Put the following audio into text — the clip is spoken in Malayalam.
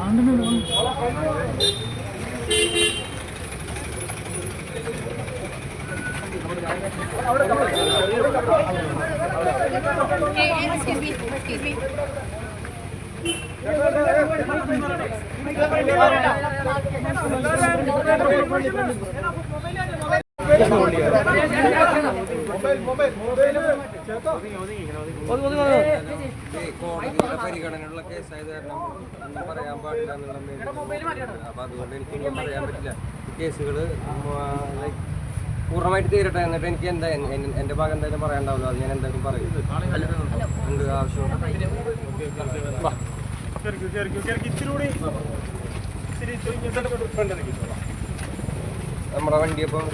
Me. ഈ കോടതിയുടെ പരിഗണനയുള്ള കേസായത് കാരണം ഒന്നും പറയാൻ പാടില്ല എന്നുള്ള അപ്പൊ അതുകൊണ്ട് എനിക്കൊന്നും പറയാൻ പറ്റില്ല കേസുകൾ പൂർണമായിട്ട് തീരട്ടെ എന്നിട്ട് എനിക്ക് എന്താ എന്റെ ഭാഗം എന്തായാലും പറയാണ്ടാവല്ലോ അത് ഞാൻ എന്തായാലും പറയും എന്ത് ആവശ്യം നമ്മുടെ വണ്ടി അപ്പം